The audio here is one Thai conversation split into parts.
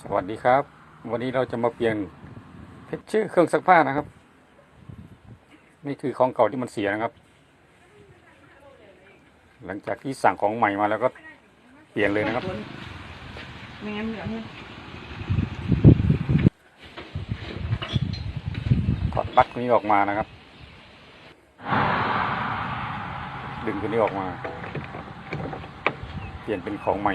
สวัสดีครับ วันนี้เราจะมาเปลี่ยนเพชรชื่อเครื่องซักผ้านะครับ นี่คือของเก่าที่มันเสียนะครับ หลังจากที่สั่งของใหม่มาแล้วก็เปลี่ยนเลยนะครับไม่งั้นเหลืองเนี่ยถอดปลั๊กนี้ออกมานะครับ ดึงตัวนี้ออกมา เปลี่ยนเป็นของใหม่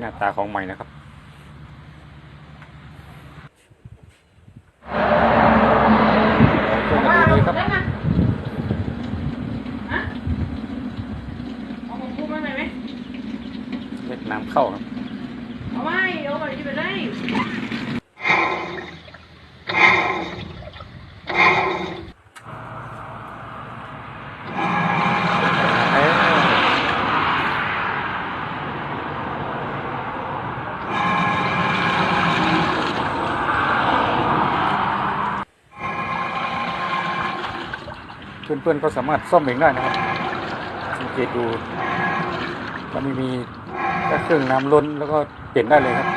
หน้าตาของใหม่นะครับเอาว่าเอาเราเครื่องมาดูนี่ครับได้นะฮะเอาของพูดมาหน่อยไหมเม็ดน้ำเข้าครับเอาไว้เอาไปที่ไปได้ เอ้ย เพื่อนๆก็สามารถซ่อมเองได้นะครับสังเกตดูมันไม่มีแค่เครื่องน้ำล้นแล้วก็เปลี่ยนได้เลยครับ